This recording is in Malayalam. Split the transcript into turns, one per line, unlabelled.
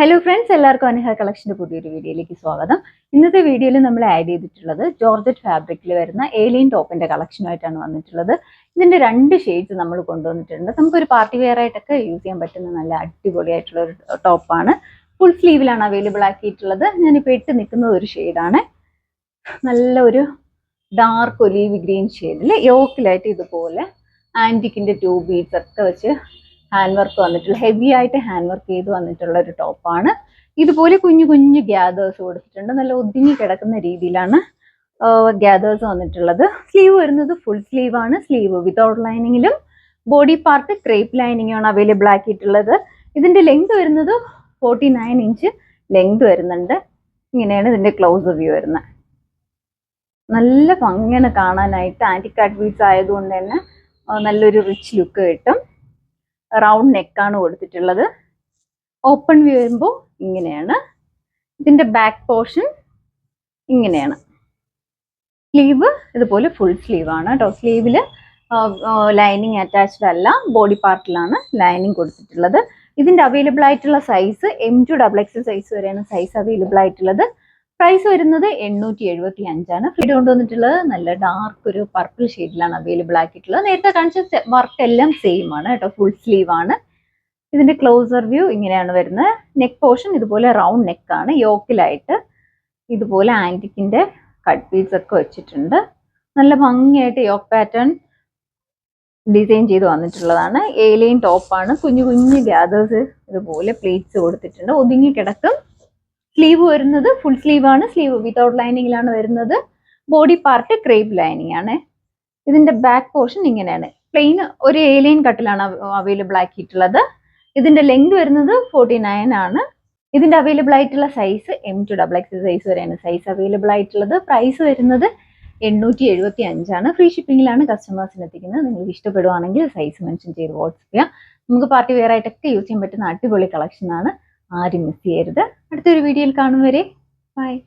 ഹലോ ഫ്രണ്ട്സ് എല്ലാവർക്കും അനഹ കളക്ഷന്റെ പുതിയൊരു വീഡിയോയിലേക്ക് സ്വാഗതം. ഇന്നത്തെ വീഡിയോയിൽ നമ്മൾ ആഡ് ചെയ്തിട്ടുള്ളത് ജോർജറ്റ് ഫാബ്രിക്കിൽ വരുന്ന ഏലിയൻ ടോപ്പിന്റെ കളക്ഷനുമായിട്ടാണ് വന്നിട്ടുള്ളത്. ഇതിന്റെ രണ്ട് ഷെയ്ഡ്സ് നമ്മൾ കൊണ്ടുവന്നിട്ടുണ്ട്. നമുക്കൊരു പാർട്ടി വെയർ ആയിട്ടൊക്കെ യൂസ് ചെയ്യാൻ പറ്റുന്ന നല്ല അടിപൊളിയായിട്ടുള്ള ഒരു ടോപ്പാണ് ഫുൾ സ്ലീവിലാണ് അവൈലബിൾ ആക്കിയിട്ടുള്ളത്. ഞാനിപ്പോൾ ഇട്ട് നിൽക്കുന്ന ഒരു ഷെയ്ഡാണ് നല്ല ഒരു ഡാർക്ക് ഒലീവ് ഗ്രീൻ ഷെയ്ഡിൽ യോക്കിലായിട്ട് ഇതുപോലെ ആന്റിക്കിന്റെ ട്യൂബ് ബീഡ്സ് ഒക്കെ വെച്ച് ഹാൻഡ് വർക്ക് വന്നിട്ടുള്ള ഹെവി ആയിട്ട് ഹാൻഡ് വർക്ക് ചെയ്ത് വന്നിട്ടുള്ള ഒരു ടോപ്പാണ് ഇതുപോലെ കുഞ്ഞു കുഞ്ഞു ഗ്യാദേഴ്സ് കൊടുത്തിട്ടുണ്ട്. നല്ല ഒതുങ്ങി കിടക്കുന്ന രീതിയിലാണ് ഗ്യാദേഴ്സ് വന്നിട്ടുള്ളത്. സ്ലീവ് വരുന്നത് ഫുൾ സ്ലീവ് ആണ്. സ്ലീവ് വിതൗട്ട് ലൈനിങ്ങിലും ബോഡി പാർട്ട് ക്രേപ്പ് ലൈനിങ്ങാണ് അവൈലബിൾ ആക്കിയിട്ടുള്ളത്. ഇതിന്റെ ലെങ്ത് വരുന്നത് ഫോർട്ടി നയൻ ഇഞ്ച് ലെങ്ത് വരുന്നുണ്ട്. ഇങ്ങനെയാണ് ഇതിന്റെ ക്ലോസ് വ്യൂ വരുന്നത്. നല്ല ഭംഗിയാണ് കാണാനായിട്ട്. ആന്റിക്കാട്ട് ബീഡ്സ് ആയതുകൊണ്ട് തന്നെ നല്ലൊരു റിച്ച് ലുക്ക് കിട്ടും. റൗണ്ട് നെക്കാണ് കൊടുത്തിട്ടുള്ളത്. ഓപ്പൺ വ്യൂ വരുമ്പോൾ ഇങ്ങനെയാണ്. ഇതിന്റെ ബാക്ക് പോർഷൻ ഇങ്ങനെയാണ്. സ്ലീവ് ഇതുപോലെ ഫുൾ സ്ലീവ് ആണ് കേട്ടോ. സ്ലീവിൽ ലൈനിങ് അറ്റാച്ച്ഡ് അല്ല ബോഡി പാർട്ടിലാണ് ലൈനിങ് കൊടുത്തിട്ടുള്ളത്. ഇതിന്റെ അവൈലബിൾ ആയിട്ടുള്ള size M to double X size വരെയാണ് സൈസ് അവൈലബിൾ ആയിട്ടുള്ളത്. പ്രൈസ് വരുന്നത് എണ്ണൂറ്റി എഴുപത്തി അഞ്ചാണ് ഫീഡ് കൊണ്ടുവന്നിട്ടുള്ളത് നല്ല ഡാർക്ക് ഒരു പർപ്പിൾ ഷെയ്ഡിലാണ് അവൈലബിൾ ആക്കിയിട്ടുള്ളത്. നേരത്തെ കാണിച്ച വർക്ക് എല്ലാം സെയിം ആണ് കേട്ടോ. ഫുൾ സ്ലീവ് ആണ്. ഇതിന്റെ ക്ലോസർ വ്യൂ ഇങ്ങനെയാണ് വരുന്നത്. നെക്ക് പോർഷൻ ഇതുപോലെ റൗണ്ട് നെക്കാണ് യോക്കിലായിട്ട് ഇതുപോലെ ആന്റിക്കിന്റെ കട്ട് പീസ് ഒക്കെ വെച്ചിട്ടുണ്ട്. നല്ല ഭംഗിയായിട്ട് യോക്ക് പാറ്റേൺ ഡിസൈൻ ചെയ്ത് വന്നിട്ടുള്ളതാണ്. ഏലിയൻ ടോപ്പാണ് കുഞ്ഞു കുഞ്ഞു ഗ്യാദേഴ്സ് ഇതുപോലെ പ്ലേറ്റ്സ് കൊടുത്തിട്ടുണ്ട്. ഒതുങ്ങി കിടക്കും. സ്ലീവ് വരുന്നത് ഫുൾ സ്ലീവ് ആണ്. സ്ലീവ് വിതൗട്ട് ലൈനിങ്ങിലാണ് വരുന്നത്. ബോഡി പാർട്ട് ക്രേപ്പ് ലൈനിങ് ആണ്. ഇതിന്റെ ബാക്ക് പോർഷൻ ഇങ്ങനെയാണ്. പ്ലെയിൻ ഒരു ഏലിയൻ കട്ടിലാണ് അവൈലബിൾ ആക്കിയിട്ടുള്ളത്. ഇതിന്റെ ലെങ്ത് വരുന്നത് ഫോർട്ടി നയൻ ആണ്. ഇതിന്റെ അവൈലബിൾ ആയിട്ടുള്ള size M to double X size വരെയാണ് സൈസ് അവൈലബിൾ ആയിട്ടുള്ളത്. പ്രൈസ് വരുന്നത് എണ്ണൂറ്റി എഴുപത്തി അഞ്ചാണ് ഫ്രീ ഷിപ്പിംഗിലാണ് കസ്റ്റമേഴ്സിന് എത്തിക്കുന്നത്. നിങ്ങൾക്ക് ഇഷ്ടപ്പെടുവാണെങ്കിൽ സൈസ് മെൻഷൻ ചെയ്ത് വാട്സപ്പ് ചെയ്യാം. നമുക്ക് പാർട്ടി വെയർ ആയിട്ടൊക്കെ യൂസ് ചെയ്യാൻ പറ്റുന്ന അടിപൊളി കളക്ഷൻ ആണ്. ആരും മിസ് ചെയ്യരുത്. അടുത്തൊരു വീഡിയോയിൽ കാണും വരെ. ബൈ